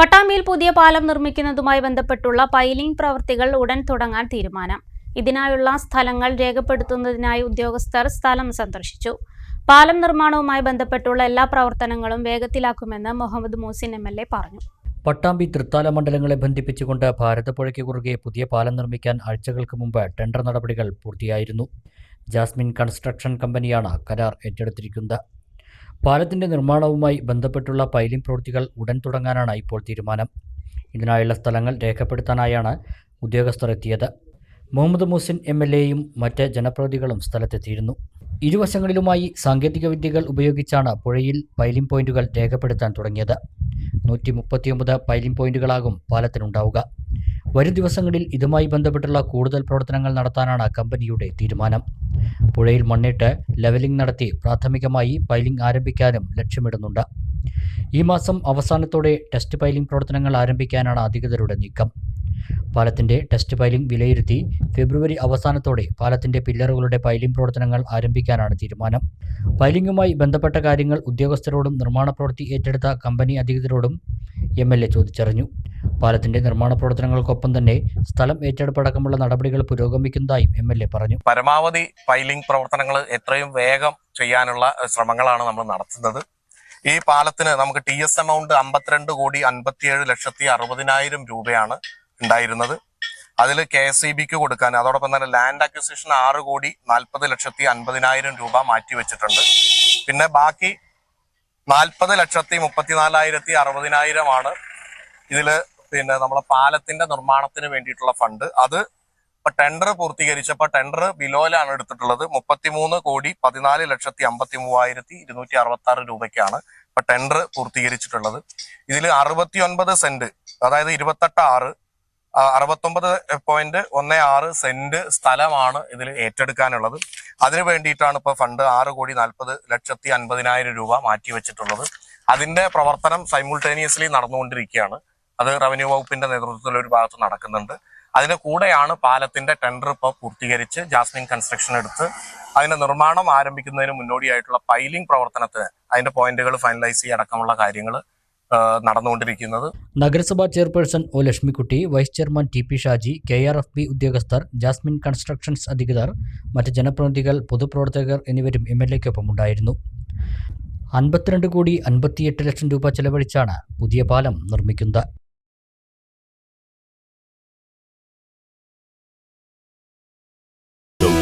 പട്ടാമ്പിയിൽ പുതിയ പാലം നിർമ്മിക്കുന്നതുമായി ബന്ധപ്പെട്ടുള്ള പൈലിംഗ് പ്രവൃത്തികൾ ഉടൻ തുടങ്ങാൻ തീരുമാനം. ഇതിനായുള്ള സ്ഥലങ്ങൾ രേഖപ്പെടുത്തുന്നതിനായി ഉദ്യോഗസ്ഥർ സ്ഥലം സന്ദർശിച്ചു. പാലം നിർമ്മാണവുമായി ബന്ധപ്പെട്ടുള്ള എല്ലാ പ്രവർത്തനങ്ങളും വേഗത്തിലാക്കുമെന്ന് മുഹമ്മദ് മൂസിൻ എം പറഞ്ഞു. പട്ടാമ്പി തൃത്താല മണ്ഡലങ്ങളെ ബന്ധിപ്പിച്ചുകൊണ്ട് ഭാരതപ്പുഴയ്ക്ക് കുറുകെ പുതിയ പാലം നിർമ്മിക്കാൻ ആഴ്ചകൾക്ക് മുമ്പ് ടെൻഡർ നടപടികൾ പൂർത്തിയായിരുന്നു. ജാസ്മിൻ കൺസ്ട്രക്ഷൻ കമ്പനിയാണ് കരാർ ഏറ്റെടുത്തിരിക്കുന്നത്. പാലത്തിന്റെ നിർമ്മാണവുമായി ബന്ധപ്പെട്ടുള്ള പൈലിംഗ് പ്രവൃത്തികൾ ഉടൻ തുടങ്ങാനാണ് ഇപ്പോൾ തീരുമാനം. ഇതിനായുള്ള സ്ഥലങ്ങൾ രേഖപ്പെടുത്താനായാണ് ഉദ്യോഗസ്ഥർ എത്തിയത്. മുഹമ്മദ് മുസിൻ എം എൽ എയും മറ്റ് ജനപ്രതിനിധികളും സ്ഥലത്തെത്തിയിരുന്നു. ഇരുവശങ്ങളിലുമായി സാങ്കേതിക വിദ്യകൾ ഉപയോഗിച്ചാണ് പുഴയിൽ പൈലിംഗ് പോയിന്റുകൾ രേഖപ്പെടുത്താൻ തുടങ്ങിയത്. നൂറ്റി മുപ്പത്തിയൊമ്പത് പൈലിംഗ് പോയിന്റുകളാകും പാലത്തിനുണ്ടാവുക. വരും ദിവസങ്ങളിൽ ഇതുമായി ബന്ധപ്പെട്ടുള്ള കൂടുതൽ പ്രവർത്തനങ്ങൾ നടത്താനാണ് കമ്പനിയുടെ തീരുമാനം. പുഴയിൽ മണ്ണിട്ട് ലെവലിംഗ് നടത്തി പ്രാഥമികമായി പൈലിംഗ് ആരംഭിക്കാനും ലക്ഷ്യമിടുന്നുണ്ട്. ഈ മാസം അവസാനത്തോടെ ടെസ്റ്റ് പൈലിംഗ് പ്രവർത്തനങ്ങൾ ആരംഭിക്കാനാണ് അധികൃതരുടെ നീക്കം. പാലത്തിന്റെ ടെസ്റ്റ് പൈലിംഗ് വിലയിരുത്തി ഫെബ്രുവരി അവസാനത്തോടെ പാലത്തിന്റെ പില്ലറുകളുടെ പൈലിംഗ് പ്രവർത്തനങ്ങൾ ആരംഭിക്കാനാണ് തീരുമാനം. പൈലിംഗുമായി ബന്ധപ്പെട്ട കാര്യങ്ങൾ ഉദ്യോഗസ്ഥരോടും നിർമ്മാണ പ്രവൃത്തി ഏറ്റെടുത്ത കമ്പനി അധികൃതരോടും എം ചോദിച്ചറിഞ്ഞു. പാലത്തിന്റെ നിർമ്മാണ പ്രവർത്തനങ്ങൾക്കൊപ്പം തന്നെ സ്ഥലം ഏറ്റെടുപ്പടക്കമുള്ള നടപടികൾ പുരോഗമിക്കുന്നതായും എം എൽ എ പറഞ്ഞു. പരമാവധി ഫൈലിംഗ് പ്രവർത്തനങ്ങൾ എത്രയും വേഗം ചെയ്യാനുള്ള ശ്രമങ്ങളാണ് നമ്മൾ നടത്തുന്നത്. ഈ പാലത്തിന് നമുക്ക് ടി എസ് എമൗണ്ട് അമ്പത്തിരണ്ട് കോടി അൻപത്തിയേഴ് ലക്ഷത്തി അറുപതിനായിരം രൂപയാണ് ഉണ്ടായിരുന്നത്. അതിൽ കെ എസ് ഇ ബിക്ക് കൊടുക്കാൻ അതോടൊപ്പം തന്നെ ലാൻഡ് അക്വിസിഷൻ ആറ് കോടി നാൽപ്പത് ലക്ഷത്തി അൻപതിനായിരം രൂപ മാറ്റിവെച്ചിട്ടുണ്ട് പിന്നെ ബാക്കി നാൽപ്പത് ലക്ഷത്തി മുപ്പത്തിനാലായിരത്തി അറുപതിനായിരമാണ് ഇതിൽ പിന്നെ നമ്മളെ പാലത്തിന്റെ നിർമ്മാണത്തിന് വേണ്ടിയിട്ടുള്ള ഫണ്ട്. അത് ഇപ്പൊ ടെൻഡർ പൂർത്തീകരിച്ചപ്പോ ടെൻഡർ ബിലോയിലാണ് എടുത്തിട്ടുള്ളത്. മുപ്പത്തിമൂന്ന് കോടി പതിനാല് ലക്ഷത്തി അമ്പത്തി മൂവായിരത്തി ഇരുന്നൂറ്റി അറുപത്തി ആറ് രൂപയ്ക്കാണ് ഇപ്പൊ ടെൻഡർ പൂർത്തീകരിച്ചിട്ടുള്ളത്. ഇതിൽ അറുപത്തി ഒൻപത് സെന്റ് അതായത് ഇരുപത്തെട്ട് ആറ് അറുപത്തൊമ്പത് പോയിന്റ് ഒന്ന് ആറ് സെന്റ് സ്ഥലമാണ് ഇതിൽ ഏറ്റെടുക്കാനുള്ളത്. അതിനു വേണ്ടിയിട്ടാണ് ഇപ്പൊ ഫണ്ട് ആറ് കോടി നാൽപ്പത് ലക്ഷത്തി അൻപതിനായിരം രൂപ മാറ്റിവെച്ചിട്ടുള്ളത്. അതിന്റെ പ്രവർത്തനം സൈമുൾട്ടേനിയസ്ലി നടന്നുകൊണ്ടിരിക്കുകയാണ്. അത് റവന്യൂ വകുപ്പിന്റെ നേതൃത്വത്തിൽ ഒരു ഭാഗത്ത് നടക്കുന്നുണ്ട്. അതിന് കൂടെയാണ് പാലത്തിന്റെ ടെൻഡർ ഇപ്പോൾ പൂർത്തീകരിച്ച് ജാസ്മിൻ കൺസ്ട്രക്ഷൻ എടുത്ത് അതിന്റെ നിർമ്മാണം ആരംഭിക്കുന്നതിന് മുന്നോടിയായിട്ടുള്ള പൈലിംഗ് പ്രവർത്തനത്തിന് അതിന്റെ പോയിന്റുകൾ ഫൈനലൈസ് ചെയ്യുക അടക്കമുള്ള കാര്യങ്ങൾ നടന്നുകൊണ്ടിരിക്കുന്നത്. നഗരസഭാ chairperson O Lakshmikutty vice chairman T P Shaji K R F B ഉദ്യോഗസ്ഥർ ജാസ്മിൻ കൺസ്ട്രക്ഷൻസ് അധികൃതർ മറ്റ് ജനപ്രതിനിധികൾ പൊതുപ്രവർത്തകർ എന്നിവരും എം എൽ എക്കൊപ്പം ഉണ്ടായിരുന്നു. അൻപത്തിരണ്ട് കോടി അൻപത്തിയെട്ട് ലക്ഷം രൂപ ചെലവഴിച്ചാണ് പുതിയ പാലം നിർമ്മിക്കുന്നത്.